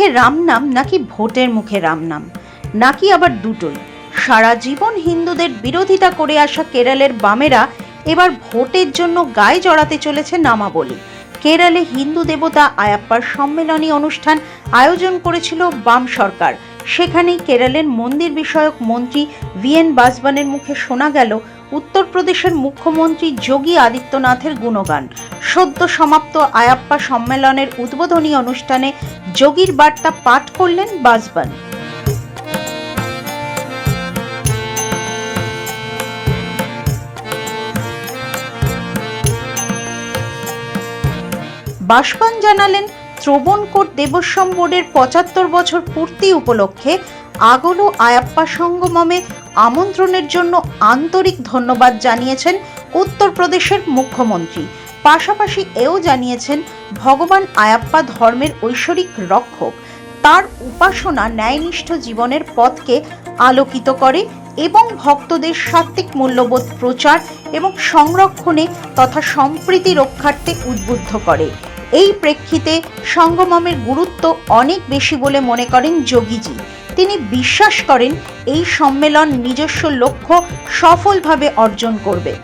মুখে রাম নাম নাকি ভোটের মুখে রাম নাম নাকি আবার দুটোই? সারা জীবন হিন্দুদের বিরোধিতা করে আসা কেরালের বামেরা এবার ভোটের জন্য গায়ে জড়াতে চলেছে নামাবলী। কেরালে হিন্দু দেবতা আয়াপ্পার সম্মেলনী অনুষ্ঠান আয়োজন করেছিল বাম সরকার। সেখানেই কেরালের মন্দির বিষয়ক মন্ত্রী ভি এন বাসবানের মুখে শোনা গেল, উত্তরপ্রদেশের মুখ্যমন্ত্রী যোগী আদিত্যনাথের গুণগান। সদ্য সমাপ্ত আয়াপ্পা সম্মেলনের উদ্বোধনী অনুষ্ঠানে যোগীর বার্তা পাঠ করলেন বাসবান বাসবান জানালেন ত্রবণকোট দেবস্বম বোর্ডের পঁচাত্তর বছর পূর্তি উপলক্ষে আগলো আয়াপ্পা সঙ্গমমে আমন্ত্রণের জন্য আন্তরিক ধন্যবাদ জানিয়েছেন উত্তরপ্রদেশের মুখ্যমন্ত্রী। পাশাপাশি এও জানিয়েছেন, ভগবান আয়াপ্পা ধর্মের ঐশ্বরিক রক্ষক। তার উপাসনা ন্যায়নিষ্ঠ জীবনের পথকে আলোকিত করে এবং ভক্তদের সাত্ত্বিক মূল্যবোধ প্রচার এবং সংরক্ষণে তথা সম্প্রীতি রক্ষার্থে উদ্বুদ্ধ করে। এই প্রেক্ষিতে সঙ্গমমের গুরুত্ব অনেক বেশি বলে মনে করেন যোগীজি। তিনি বিশ্বাস করেন, এই সম্মেলন নিজস্ব লক্ষ্য সফলভাবে অর্জন করবে।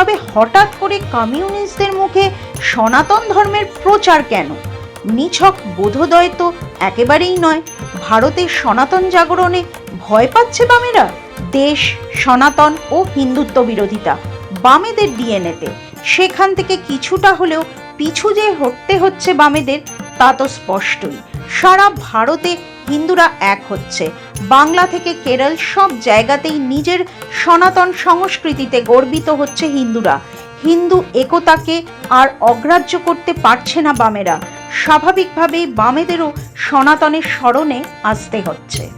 তবে হঠাৎ করে কমিউনিস্টদের মুখে সনাতন ধর্মের প্রচার কেন? নিছক বোধোদয় তো একেবারেই নয়। ভারতের সনাতন জাগরণে ভয় পাচ্ছে বামেরা। দেশ, সনাতন ও হিন্দুত্ব বিরোধিতা। বামেদের ডিএনএতে। সেখান থেকে কিছুটা হলেও পিছু যে হটতে হচ্ছে বামেদের তা তো স্পষ্টই। সারা ভারতে হিন্দুরা এক হচ্ছে। বাংলা থেকে কেরল সব জায়গাতেই নিজের সনাতন সংস্কৃতিতে গর্বিত হচ্ছে হিন্দুরা। হিন্দু একতাকে আর অগ্রাহ্য করতে পারছে না বামেরা। স্বাভাবিকভাবেই বামেদেরও সনাতনের স্মরণে আসতে হচ্ছে।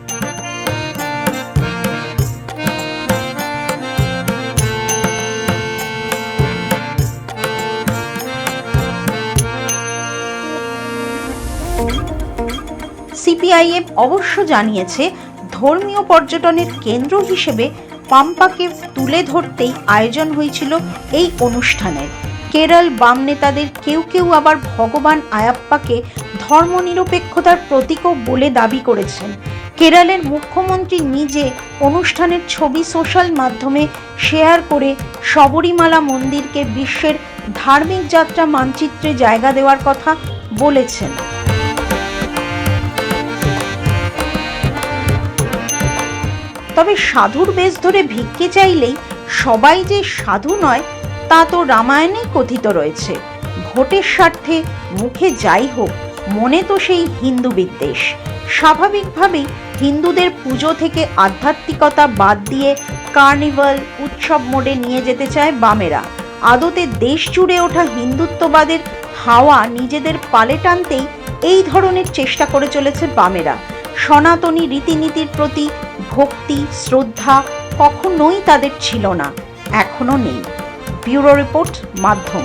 সিপিআইএম অবশ্য জানিয়েছে, ধর্মীয় পর্যটনের কেন্দ্র হিসেবে পাম্পাকে তুলে ধরতেই আয়োজন হয়েছিল এই অনুষ্ঠানের। কেরল বাম নেতাদের কেউ কেউ আবার ভগবান আয়াপ্পাকে ধর্মনিরপেক্ষতার প্রতীকও বলে দাবি করেছেন। কেরলের মুখ্যমন্ত্রী নিজে অনুষ্ঠানের ছবি সোশ্যাল মাধ্যমে শেয়ার করে শবরীমালা মন্দিরকে বিশ্বের ধার্মিক যাত্রা মানচিত্রে জায়গা দেওয়ার কথা বলেছেন। তবে সাধুর বেশ ধরে ভিক্ষে চাইলেই সবাই যে সাধু নয়, তা তো রামায়ণেই কথিত রয়েছে। ভোটের স্বার্থে মুখে যাই হোক, মনে তো সেই হিন্দু বিদ্বেষ। স্বাভাবিকভাবেই হিন্দুদের পুজো থেকে আধ্যাত্মিকতা বাদ দিয়ে কার্নিভাল, উৎসব মোডে নিয়ে যেতে চায় বামেরা। আদতে দেশ জুড়ে ওঠা হিন্দুত্ববাদের হাওয়া নিজেদের পালে টানতেই এই ধরনের চেষ্টা করে চলেছে বামেরা। সনাতনী রীতিনীতির প্রতি ভক্তি শ্রদ্ধা কখনোই তাদের ছিল না এখনও নেই। ব্যুরো রিপোর্ট মাধ্যম।